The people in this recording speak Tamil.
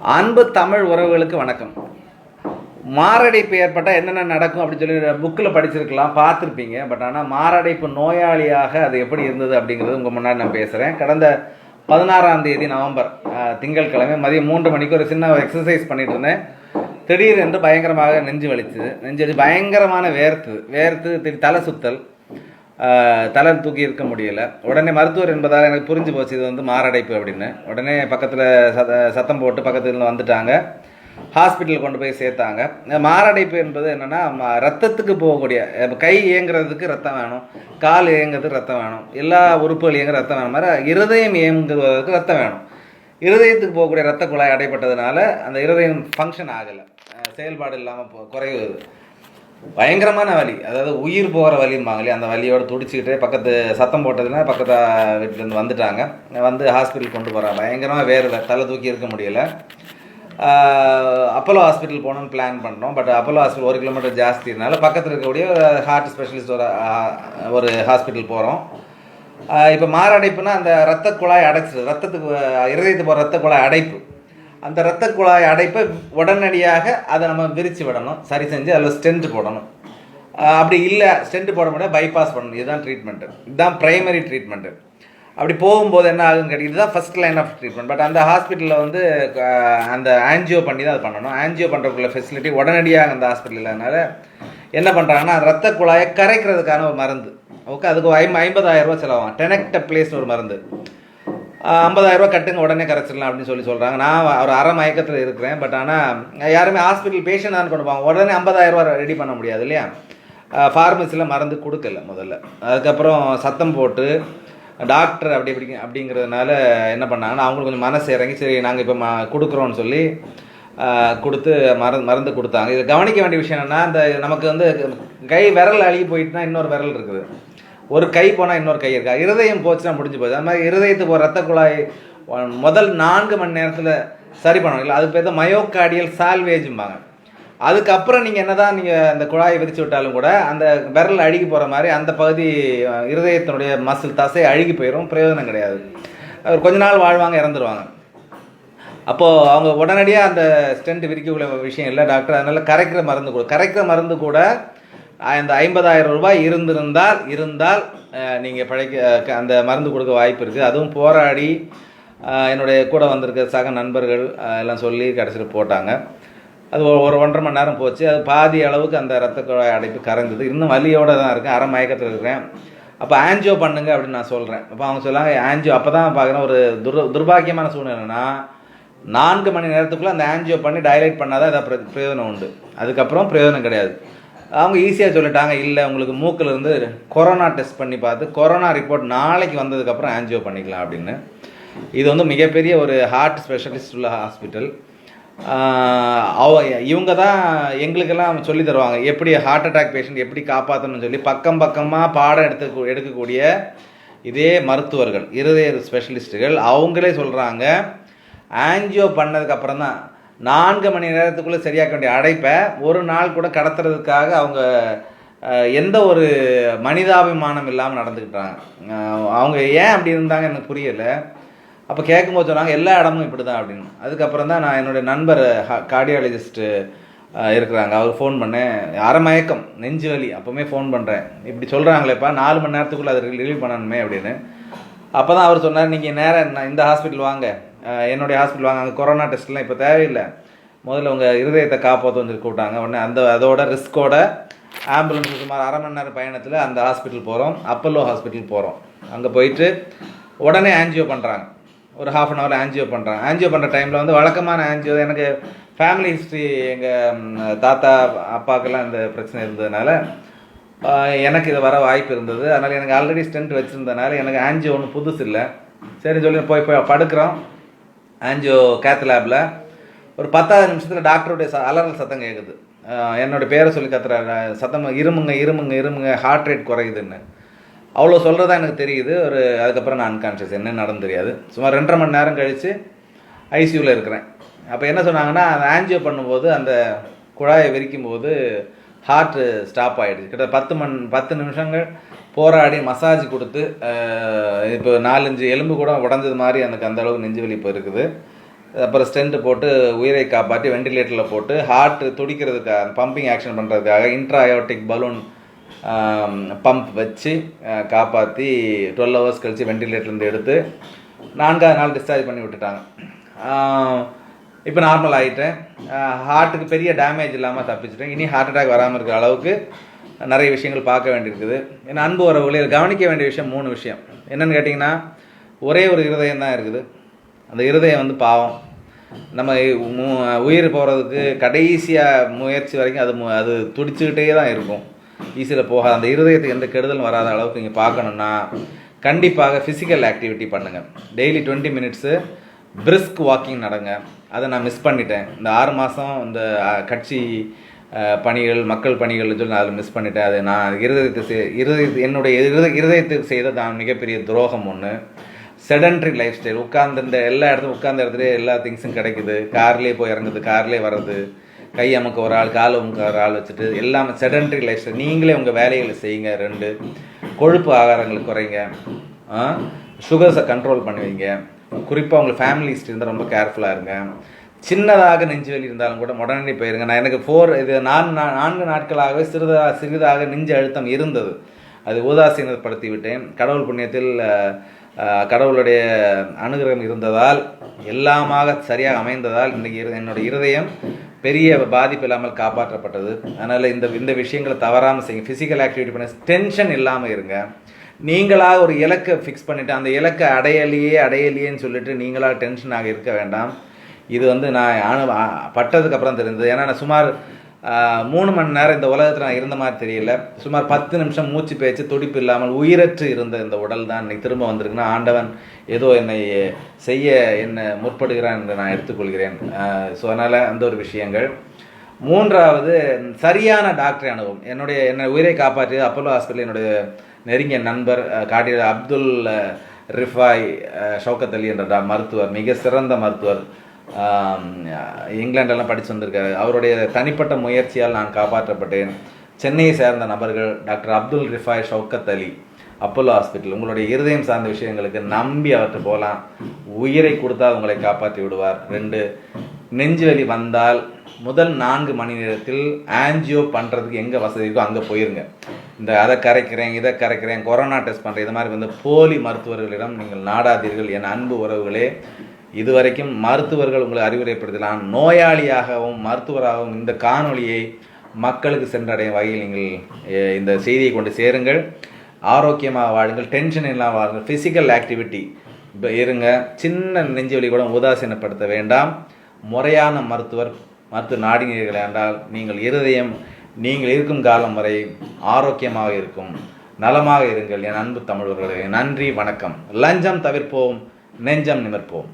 அன்பு தமிழ் உறவுகளுக்கு வணக்கம். மாரடைப்பு ஏற்பட்டால் என்னென்ன நடக்கும் அப்படின்னு சொல்லி புக்கில் படிச்சிருக்கலாம் பார்த்துருப்பீங்க. பட் ஆனால் மாரடைப்பு நோயாளியாக அது எப்படி இருந்தது அப்படிங்கிறது உங்கள் முன்னாடி நான் பேசுகிறேன் கடந்த பதினாறாம் தேதி நவம்பர் அஹ், திங்கட்கிழமை மதியம் மூன்று மணிக்கு ஒரு சின்ன எக்ஸசைஸ் பண்ணிட்டு இருந்தேன். திடீரென்று பயங்கரமாக நெஞ்சு வலிச்சுது. நெஞ்சு வலி பயங்கரமான வேர்த்து வேர்த்து திடீர் தலை சுத்தல். தலை தூக்கி இருக்க முடியல. உடனே மருத்துவர் என்பதால் எனக்கு புரிஞ்சு போச்சு இது வந்து மாரடைப்பு அப்படின்னு. உடனே பக்கத்தில் சத சத்தம் போட்டு பக்கத்துல வந்துட்டாங்க. ஹாஸ்பிட்டல் கொண்டு போய் சேர்த்தாங்க. மாரடைப்பு என்பது என்னென்னா ரத்தத்துக்கு போகக்கூடிய கை இயங்குறதுக்கு ரத்தம் வேணும் கால் இயங்குறதுக்கு ரத்தம் வேணும் எல்லா உறுப்புகள் இயங்குற ரத்தம் வேணும். மாதிரி இருதயம் இயங்குவதற்கு ரத்தம் வேணும். இருதயத்துக்கு போகக்கூடிய ரத்த குழாய் அடைப்பட்டதுனால அந்த இருதயம் ஃபங்க்ஷன் ஆகலை. செயல்பாடு இல்லாமல் போ குறைவு பயங்கரமான வலி. அதாவது உயிர் போகிற வலிம்பாங்க இல்லையா அந்த வலியோட துடிச்சிக்கிட்டே பக்கத்து சத்தம் போட்டதுன்னா பக்கத்து வீட்டிலேருந்து வந்துட்டாங்க. வந்து ஹாஸ்பிட்டல் கொண்டு போகிறாங்க பயங்கரமாக வேர்வை தலை தூக்கி இருக்க முடியல. அப்போலோ ஹாஸ்பிட்டல் போகணும்னு பிளான் பண்ணோம் பட் அப்போலோ ஹாஸ்பிட்டல் ஒரு கிலோமீட்டர் ஜாஸ்தினால பக்கத்தில் இருக்கக்கூடிய ஹார்ட் ஸ்பெஷலிஸ்ட் ஒரு ஒரு ஹாஸ்பிட்டல் போகிறோம் இப்போ மாரடைப்புனா அந்த ரத்த குழாய் அடைச்சிடுது ரத்தத்துக்கு இருதயத்து போகிற ரத்த குழாய் அடைப்பு. அந்த ரத்த குழாய் அடைப்பை உடனடியாக அதை நம்ம விரித்து விடணும் சரி செஞ்சு அதில் ஸ்டென்ட் போடணும். அப்படி இல்லை ஸ்டென்ட் போட முடியாது பைபாஸ் பண்ணணும். இதுதான் ட்ரீட்மெண்ட்டு இதுதான் ப்ரைமரி ட்ரீட்மெண்ட்டு அப்படி போகும்போது என்ன ஆகுதுன்னு கேட்டீங்க இதுதான் first line of treatment but அந்த ஹாஸ்பிட்டலில் வந்து அந்த ஆன்ஜியோ பண்ணி தான் அது பண்ணணும். ஆன்ஜியோ பண்ணுறதுக்குள்ள ஃபெசிலிட்டி உடனடியாக அந்த ஹாஸ்பிட்டலில் அதனால் என்ன பண்ணுறாங்கன்னா ரத்த குழாயை கரைக்கிறதுக்கான ஒரு மருந்து. ஓகே அதுக்கு ஐம் ஐம்பதாயிரம் ரூபா செலவாகும். டெனக்ட பிளேஸ்னு ஒரு மருந்து. ஐம்பதாயிரரூவா கட்டுங்க உடனே கரைச்சிடலாம் அப்படின்னு சொல்லி சொல்கிறாங்க நான் ஒரு அரை மயக்கத்தில் இருக்கிறேன் பட் ஆனால் யாருமே ஹாஸ்பிட்டல் பேஷண்ட் கொண்டு போவாங்க. உடனே ஐம்பதாயிரரூவா ரெடி பண்ண முடியாது இல்லையா? ஃபார்மசியில் மருந்து கொடுக்கல முதல்ல. அதுக்கப்புறம் சத்தம் போட்டு டாக்டர் அப்படி அப்படி அப்படிங்கிறதுனால என்ன பண்ணாங்கன்னா அவங்களுக்கு கொஞ்சம் மனசு இறங்கி சரி நாங்கள் இப்போ ம கொடுக்குறோன்னு சொல்லி கொடுத்து மருந்து மருந்து கொடுத்தாங்க. இது கவனிக்க வேண்டிய விஷயம் என்னென்னா இந்த நமக்கு வந்து கை விரல் அழுகி போயிட்டுனா இன்னொரு விரல் இருக்குது. ஒரு கை போனால் இன்னொரு கை இருக்கா? இருதயம் போச்சுன்னா முடிஞ்சு போகுது அது மாதிரி இருதயத்துக்கு ஒரு ரத்த குழாய் முதல் நான்கு மணி நேரத்தில் சரி பண்ணணும். இல்லை அது பேர் தான் மயோகார்டியல் சால்வேஜும்பாங்க அதுக்கப்புறம் நீங்கள் என்ன தான் நீங்கள் அந்த குழாயை விரித்து விட்டாலும் கூட அந்த விரல் அழுகி போகிற மாதிரி அந்த பகுதி இருதயத்தினுடைய மசில் தசை அழுகி போயிடும் பிரயோஜனம் கிடையாது. அவர் கொஞ்ச நாள் வாழ்வாங்க இறந்துருவாங்க. அப்போது அவங்க உடனடியாக அந்த ஸ்டென்ட் விரிக்கக்கூடிய விஷயம் இல்லை டாக்டர். அதனால் கரைக்கிற மருந்து கூட. கரைக்கிற மருந்து கூட அந்த ஐம்பதாயிரம் ரூபாய் இருந்திருந்தால் இருந்தால் நீங்கள் பழைக்க அந்த மருந்து கொடுக்க வாய்ப்பு இருக்குது அதுவும் போராடி என்னுடைய கூட வந்திருக்க சக நண்பர்கள் எல்லாம் சொல்லி கடைசியில் போட்டாங்க. அது ஒரு ஒரு ஒன்றரை மணி நேரம் போச்சு. அது பாதி அளவுக்கு அந்த ரத்த குழாய் அடைப்பு கரைஞ்சது. இன்னும் வலியோடு தான் இருக்கேன் அரை மயக்கத்தில் இருக்கிறேன். அப்போ ஆன்ஜியோ பண்ணுங்க அப்படின்னு நான் சொல்கிறேன் அப்போ அவங்க சொல்லாங்க ஆன்ஜியோ அப்போ தான் பார்க்குறேன். ஒரு துர் துர்பாக்கியமான சூழ்நிலைனா நான்கு மணி நேரத்துக்குள்ளே அந்த ஆன்ஜியோ பண்ணி டைலைட் பண்ணாதான் ஏதாவது பிரயோஜனம் உண்டு. அதுக்கப்புறம் பிரயோஜனம் கிடையாது. அவங்க ஈஸியாக சொல்லிட்டாங்க இல்லை உங்களுக்கு மூக்கில் இருந்து கொரோனா டெஸ்ட் பண்ணி பார்த்து கொரோனா ரிப்போர்ட் நாளைக்கு வந்ததுக்கப்புறம் ஆன்ஜியோ பண்ணிக்கலாம் அப்படின்னு. இது வந்து மிகப்பெரிய ஒரு ஹார்ட் ஸ்பெஷலிஸ்ட் உள்ள ஹாஸ்பிட்டல் அவ இவங்க தான் எங்களுக்கெல்லாம் சொல்லி தருவாங்க எப்படி ஹார்ட் அட்டாக் பேஷண்ட் எப்படி காப்பாற்றணும்னு சொல்லி பக்கம் பக்கமாக பாடம் எடுத்து எடுக்கக்கூடிய இதே மருத்துவர்கள் இருதய ஸ்பெஷலிஸ்ட்டுகள் அவங்களே சொல்கிறாங்க ஆன்ஜியோ பண்ணதுக்கப்புறம் தான் நான்கு மணி நேரத்துக்குள்ளே சரியாக்க வேண்டிய அடைப்பை ஒரு நாள் கூட கடத்துறதுக்காக அவங்க எந்த ஒரு மனிதாபிமானம் இல்லாமல் நடந்துக்கிட்டாங்க அவங்க ஏன் அப்படி இருந்தாங்க எனக்கு புரியலை. அப்போ கேட்கும்போது சொன்னாங்க எல்லா இடமும் இப்படி தான் அப்படின்னு. அதுக்கப்புறம் தான் நான் என்னுடைய நண்பர் கார்டியாலஜிஸ்ட்டு இருக்கிறாங்க. அவர் ஃபோன் பண்ணேன். அரை மயக்கம் நெஞ்சு வலி அப்போவுமே ஃபோன் பண்ணுறேன் இப்படி சொல்கிறாங்களேப்பா நாலு மணி நேரத்துக்குள்ளே அதை ரிலீவ் பண்ணணுமே அப்படின்னு. அப்போ தான் அவர் சொன்னார் நீங்கள் நேரம் நான் இந்த ஹாஸ்பிட்டல் வாங்க. என்னுடைய ஹாஸ்பிட்டல் வாங்க அங்கே கொரோனா டெஸ்ட்லாம் இப்போ தேவையில்லை. முதல்ல உங்கள் இருதயத்தை காப்பாற்றுன்னு சொல்லி கூப்பிட்டாங்க. உடனே அந்த அதோட ரிஸ்கோட ஆம்புலன்ஸ் சுமார் அரை மணி நேரம் பயணத்தில் அந்த ஹாஸ்பிட்டல் போகிறோம் அப்பல்லோ ஹாஸ்பிட்டல் போகிறோம் அங்கே போயிட்டு உடனே ஆன்ஜியோ பண்ணுறாங்க ஒரு ஹாஃப் அன் ஹவர் ஆன்ஜியோ பண்ணுறாங்க ஆன்ஜியோ பண்ணுற டைமில் வந்து வழக்கமான ஆன்ஜியோ எனக்கு ஃபேமிலி ஹிஸ்ட்ரி எங்கள் தாத்தா அப்பாக்கெல்லாம் இந்த பிரச்சனை இருந்ததுனால எனக்கு இது வர வாய்ப்பு இருந்தது. அதனால் எனக்கு ஆல்ரெடி ஸ்டென்ட் வச்சுருந்ததுனால எனக்கு ஆன்ஜியோ ஒன்றும் புதுசு இல்லை சரி சொல்லி போய் போய் படுக்கிறோம். ஆன்ஜியோ கேத் லேபில் ஒரு பத்தாவது நிமிஷத்தில் டாக்டருடைய ச அலறல் சத்தம் கேட்குது என்னோடய பேரை சொல்லி கத்துறாரு. சத்தம் இருமுங்க இருமுங்க இருமுங்க ஹார்ட் ரேட் குறையுதுன்னு. அவ்வளோ சொல்கிறதா எனக்கு தெரியுது. ஒரு அதுக்கப்புறம் நான் அன்கான்ஷியஸ் என்ன நடந்து தெரியாது. சுமார் ரெண்டரை மணி நேரம் கழித்து ஐசியூவில் இருக்கிறேன். அப்போ என்ன சொன்னாங்கன்னா அந்த ஆன்ஜியோ பண்ணும்போது அந்த குழாயை விரிக்கும் போது ஹார்ட்டு ஸ்டாப் ஆகிடுச்சு கிட்ட பத்து மண் பத்து நிமிஷங்கள் போராடி மசாஜ் கொடுத்து இப்போ நாலஞ்சு எலும்பு கூட உடஞ்சது மாதிரி எனக்கு அந்த அளவுக்கு நெஞ்சு வலி இப்போ இருக்குது. அப்புறம் ஸ்டென்ட் போட்டு உயிரை காப்பாற்றி வெண்டிலேட்டரில் போட்டு ஹார்ட் துடிக்கிறதுக்காக பம்பிங் ஆக்ஷன் பண்ணுறதுக்காக இன்ட்ராயோட்டிக் பலூன் பம்ப் வச்சு காப்பாற்றி டுவெல் ஹவர்ஸ் கழித்து வெண்டிலேட்டர்லேருந்து எடுத்து நான்காவது நாள் டிஸ்சார்ஜ் பண்ணி விட்டுட்டாங்க. இப்போ நார்மல் ஆகிட்டேன் ஹார்ட்டுக்கு பெரிய டேமேஜ் இல்லாமல் தப்பிச்சிட்டேன். இனி ஹார்ட் அட்டாக் வராமல் இருக்கிற அளவுக்கு நிறைய விஷயங்கள் பார்க்க வேண்டியிருக்குது. ஏன்னா அன்பு உறவுகளே கவனிக்க வேண்டிய விஷயம் மூணு விஷயம். என்னென்னு கேட்டிங்கன்னா ஒரே ஒரு இருதயம் தான் இருக்குது. அந்த இருதயம் வந்து பாவம். நம்ம மு- உயிர் போகிறதுக்கு கடைசியாக முயற்சி வரைக்கும் அது மு- அது துடிச்சுக்கிட்டே தான் இருக்கும். ஈஸியில் போகாது. அந்த இருதயத்துக்கு எந்த கெடுதலும் வராத அளவுக்கு நீங்கள் பார்க்கணுன்னா கண்டிப்பாக ஃபிசிக்கல் ஆக்டிவிட்டி பண்ணுங்கள் daily twenty minutes brisk walking நடங்க. அதை நான் மிஸ் பண்ணிட்டேன். இந்த ஆறு மாதம் இந்த கட்சி பணிகள் மக்கள் பணிகள்னு சொல்லி நான் அதில் மிஸ் பண்ணிட்டேன். அது நான் இருதயத்தை செய் இருதய என்னுடைய இருத இருதயத்துக்கு செய்த நான் மிகப்பெரிய துரோகம் ஒன்று செடன்ட்ரி லைஃப் ஸ்டைல் உட்கார்ந்துருந்த எல்லா இடத்துலையும் உட்கார்ந்த இடத்துல எல்லா திங்ஸும் கிடைக்குது. கார்லேயே போய் இறங்குது கார்லேயே வர்றது கை அமுக்க ஒரு ஆள் கால் அமுக்க ஒரு ஆள் வச்சுட்டு எல்லாமே செடன்ட்ரி லைஃப் ஸ்டைல் நீங்களே உங்கள் வேலைகளை செய்யுங்க ரெண்டு. கொழுப்பு ஆகாரங்களை குறைங்க. சுகர்ஸை கண்ட்ரோல் பண்ணுவீங்க. குறிப்பாக உங்கள் ஃபேமிலிஸ்ட் இருந்தால் ரொம்ப கேர்ஃபுல்லாக இருங்க. சின்னதாக நெஞ்சு வலி இருந்தாலும் கூட உடனடி போயிருங்க. நான் எனக்கு ஃபோர் இது நான் நான் நான்கு நாட்களாகவே சிறிதாக சிறிதாக நெஞ்சு அழுத்தம் இருந்தது. அது உதாசீனப்படுத்தி விட்டேன் கடவுள் புண்ணியத்தில் கடவுளுடைய அனுகிரகம் இருந்ததால் எல்லாமாக சரியாக அமைந்ததால் இன்றைக்கி என்னோட என்னுடைய இருதயம் பெரிய பாதிப்பு இல்லாமல் காப்பாற்றப்பட்டது. அதனால் இந்த இந்த விஷயங்களை தவறாமல் செய்யுங்க. ஃபிசிக்கல் ஆக்டிவிட்டி பண்ண டென்ஷன் இல்லாமல் இருங்க. நீங்களாக ஒரு இலக்கை ஃபிக்ஸ் பண்ணிவிட்டு அந்த இலக்கை அடையலையே அடையலையேன்னு சொல்லிட்டு நீங்களாக டென்ஷனாக இருக்க வேண்டாம். இது வந்து நான் அனு பட்டதுக்கு அப்புறம் தெரிஞ்சது ஏன்னா நான் சுமார் மூணு மணி நேரம் இந்த உலகத்தில் நான் இருந்த மாதிரி தெரியல. சுமார் பத்து நிமிஷம் மூச்சு பேச்சு துடிப்பு இல்லாமல் உயிரற்று இருந்த இந்த உடல் தான் இன்னைக்கு திரும்ப வந்திருக்குன்னா ஆண்டவன் ஏதோ என்னை செய்ய என்ன முற்படுகிறான் என்று நான் எடுத்துக்கொள்கிறேன். ஸோ அதனால் அந்த ஒரு விஷயங்கள். மூன்றாவது சரியான டாக்டர் அனுபவம் என்னுடைய என்னை உயிரை காப்பாற்றியது அப்போலோ ஹாஸ்பிட்டல் என்னுடைய நெருங்கிய நண்பர் அஹ், காட்டிய அப்துல் ரிஃபாய் அஹ், அலி என்ற டா- மருத்துவர் மிக சிறந்த மருத்துவர் இங்கிலாண்டெல்லாம் படித்து வந்திருக்காரு. அவருடைய தனிப்பட்ட முயற்சியால் நான் காப்பாற்றப்பட்டேன். சென்னையை சேர்ந்த நபர்கள் doctor Abdul Rifai Shaukat Ali Apollo hospital. உங்களுடைய இருதயம் சார்ந்த விஷயங்களுக்கு நம்பி அவர்கிட்ட போகலாம். உயிரை கொடுத்தா உங்களை காப்பாற்றி விடுவார். ரெண்டு நெஞ்சு வலி வந்தால் முதல் நான்கு மணி நேரத்தில் ஆன்ஜியோ பண்ணுறதுக்கு எங்கே வசதி இருக்கோ அங்கே போயிருங்க. இந்த அதை கரைக்கிறேன் இதை கரைக்கிறேன் கொரோனா டெஸ்ட் பண்ணுறேன் இது மாதிரி வந்து போலி மருத்துவர்களிடம் நீங்கள் நாடாதீர்கள். என் அன்பு உறவுகளே இதுவரைக்கும் மருத்துவர்கள் உங்களை அறிவுரைப்படுத்தலாம். நோயாளியாகவும் மருத்துவராகவும் இந்த காணொளியை மக்களுக்கு சென்றடையும் வகையில் நீங்கள் இந்த செய்தியை கொண்டு சேருங்கள். ஆரோக்கியமாக வாழுங்கள் டென்ஷன் இல்லாமல் வாழுங்கள் ஃபிசிக்கல் ஆக்டிவிட்டி இப்போ இருங்க. சின்ன நெஞ்சு வலி கூட உதாசீனப்படுத்த வேண்டாம். முறையான மருத்துவர் மருத்துவ நாடினீர்கள் என்றால் நீங்கள் இருதயம் நீங்கள் இருக்கும் காலம் வரை ஆரோக்கியமாக இருக்கும். நலமாக இருங்கள். என் அன்பு தமிழர்களே நன்றி வணக்கம். லஞ்சம் தவிர்ப்போம் நெஞ்சம் நிமிர்ப்போம்.